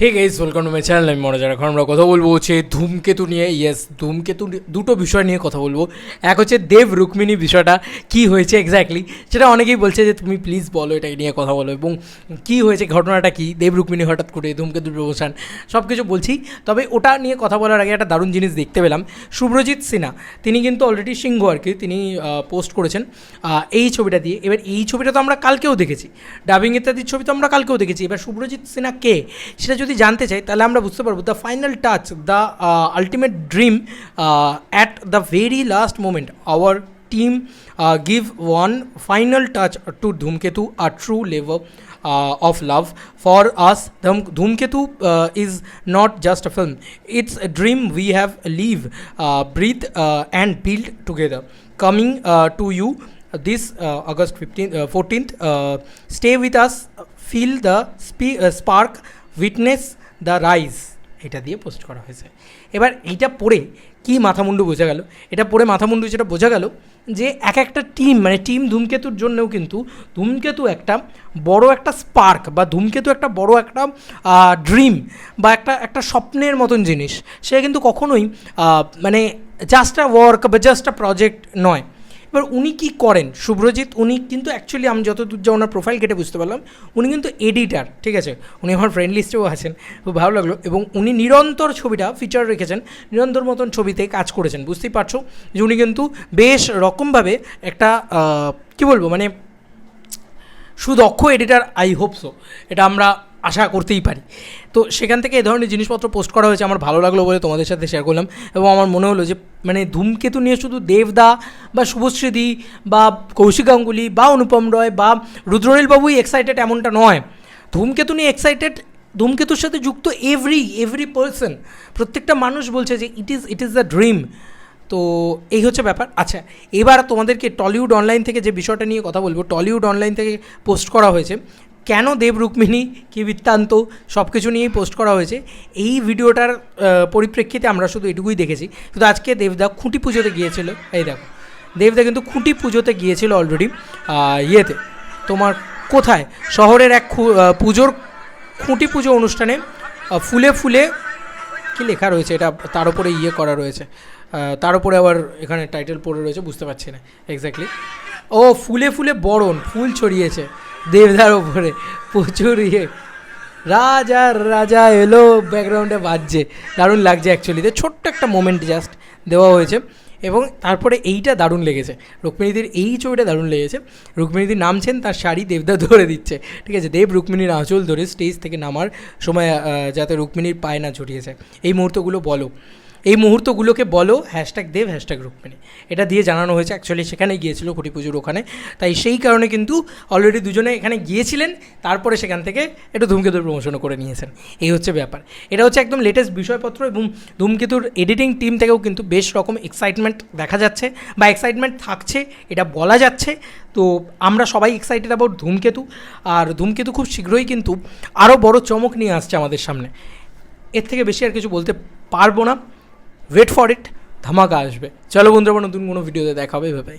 Hey guys welcome to my channel আমি মনোজার এখন আমরা কথা বলব হচ্ছে ধূমকেতু নিয়ে। ইয়েস ধূমকেতু দুটো বিষয় নিয়ে কথা বলব। এক হচ্ছে দেব রুক্মিণী বিষয়টা, কি হয়েছে এক্স্যাক্টলি সেটা অনেকেই বলছে যে তুমি প্লিজ বলো এটা নিয়ে কথা বলো। এবং কি হয়েছে, ঘটনাটা কি? দেব রুক্মিণী হঠাৎ করে ধূমকেতুর প্রমোশন সব কিছু বলছি। তবে ওটা নিয়ে কথা বলার আগে একটা দারুণ জিনিস দেখতে পেলাম। শুভ্রজিৎ সিনহা, তিনি কিন্তু অলরেডি সিংহ আর কি, তিনি পোস্ট করেছেন। এই ছবিটা দিয়ে। এবার এই ছবিটা তো আমরা কালকেও দেখেছি। ডাবিং ইত্যাদির ছবি তো আমরা কালকেও দেখেছি। এবার শুভ্রজিৎ সিনহা কে? সেটা যদি জানতে চাই তাহলে আমরা বুঝতে পারবো the final touch the ultimate dream at the very last moment our team give one final touch to Dhumketu a true lover of love for us Dhum- dhumketu uh, is not just a film it's a dream we have live uh, breathe uh, and build together coming uh, to you this uh, august 15th uh, 14th uh, stay with us feel the spe- uh, spark witness the rise এটা দিয়ে post করা হয়েছে। এবার এইটা পড়ে কি মাথামুন্ডু বোঝা গেল? এটা পড়ে মাথামুন্ডু যেটা বোঝা গেল যে এক একটা টিম মানে টিম ধূমকেতুর জন্যও কিন্তু ধূমকেতু একটা বড় একটা স্পার্ক বা ধূমকেতু একটা বড় একটা ড্রিম বা একটা একটা স্বপ্নের মতন জিনিস। সে কিন্তু কখনোই মানে জাস্ট আ ওয়ার্ক বা জাস্ট আ প্রজেক্ট নয়। এবার উনি কি করেন? শুভ্রজিৎ উনি কিন্তু অ্যাকচুয়ালি আমি যতদূর যা ওনার প্রোফাইল কেটে বুঝতে পারলাম, উনি কিন্তু এডিটার ঠিক আছে? উনি আমার ফ্রেন্ড লিস্টেও আছেন, খুব ভালো লাগল। এবং উনি নিরন্তর ছবিটা ফিচার রেখেছেন, নিরন্তর মতন ছবিতে কাজ করেছেন, বুঝতেই পারছ? যে উনি কিন্তু বেশ রকমভাবে একটা কি বলব মানে সুদক্ষ এডিটার আই হোপ সো এটা আমরা আশা করতেই পারি। তো সেখান থেকে এ ধরনের জিনিসপত্র পোস্ট করা হয়েছে, আমার ভালো লাগল বলে তোমাদের সাথে শেয়ার করলাম এবং আমার মনে হলো যে মানে ধূমকেতু নিয়ে শুধু দেবদা বা শুভশ্রীদি বা কৌশিক গাঙ্গুলি বা অনুপম রয় বা রুদ্রনীল বাবুই এক্সাইটেড এমনটা নয়। ধূমকেতু নিয়ে এক্সাইটেড ধূমকেতুর সাথে যুক্ত এভরি এভরি পার্সন প্রত্যেকটা মানুষ বলছে যে it is it is the dream তো এই হচ্ছে ব্যাপার। আচ্ছা এবার তোমাদেরকে টলিউড অনলাইন থেকে যে বিষয়টা নিয়ে কথা বলব টলিউড অনলাইন থেকে পোস্ট করা হয়েছে কেন দেব রুক্মিণী কী বৃত্তান্ত সব কিছু নিয়েই পোস্ট করা হয়েছে, এই ভিডিওটার পরিপ্রেক্ষিতে আমরা শুধু এটুকুই দেখেছি। কিন্তু আজকে দেবদা খুঁটি পুজোতে গিয়েছিল, এই দেখো, দেবদা কিন্তু খুঁটি পুজোতে গিয়েছিল অলরেডি ইয়েতে। তোমার কোথায়? শহরের এক পুজোর খুঁটি পুজো অনুষ্ঠানে ফুলে ফুলে কি লেখা রয়েছে এটা? তার উপরে ইয়ে করা রয়েছে তার উপরে আবার এখানে টাইটেল পড়ে রয়েছে, বুঝতে পারছি না এক্স্যাক্টলি ও, ফুলে ফুলে বরণ, ফুল ছড়িয়েছে। দেবদার ওপরে প্রচুর ইয়ে। রাজা রাজা এলো ব্যাকগ্রাউন্ডে বাজছে, দারুণ লাগছে অ্যাকচুয়ালিতে ছোট্ট একটা মোমেন্ট জাস্ট দেওয়া হয়েছে এবং তারপরে এইটা দারুণ লেগেছে। রুক্মিণীদের এই ছবিটা দারুণ লেগেছে। রুক্মিণীদি নামছেন, তার শাড়ি দেবদা ধরে দিচ্ছে। ঠিক আছে, দেব রুক্মিণীর আঁচল ধরে স্টেজ থেকে নামার সময় যাতে রুক্মিণীর পায়ে না ছড়িয়ে যায়। এই মুহূর্তগুলো বলো। এই মুহূর্তগুলোকে বলো হ্যাশট্যাগ দেব হ্যাশট্যাগ রুক্মিণী। এটা দিয়ে জানানো হয়েছে অ্যাকচুয়ালি সেখানে গিয়েছিল খুঁটি পুজোর ওখানে। তাই সেই কারণে কিন্তু অলরেডি দুজনে এখানে গিয়েছিলেন, তারপরে সেখান থেকে একটু ধূমকেতুর প্রমোশনও করে নিয়েছেন। এই হচ্ছে ব্যাপার। এটা হচ্ছে একদম লেটেস্ট বিষয়পত্র এবং ধূমকেতুর এডিটিং টিম থেকেও কিন্তু বেশ রকম এক্সাইটমেন্ট দেখা যাচ্ছে বা এক্সাইটমেন্ট থাকছে, এটা বলা যাচ্ছে। তো আমরা সবাই এক্সাইটেড অ্যাবাউট ধূমকেতু। আর ধূমকেতু খুব শীঘ্রই কিন্তু আরও বড় চমক নিয়ে আসছে আমাদের সামনে। এর থেকে বেশি আর কিছু বলতে পারব না। ওয়েট ফর ইট ধামাকা আসবে। চলো বন্ধুরা নতুন কোনো ভিডিওতে দেখা হবে ভেবে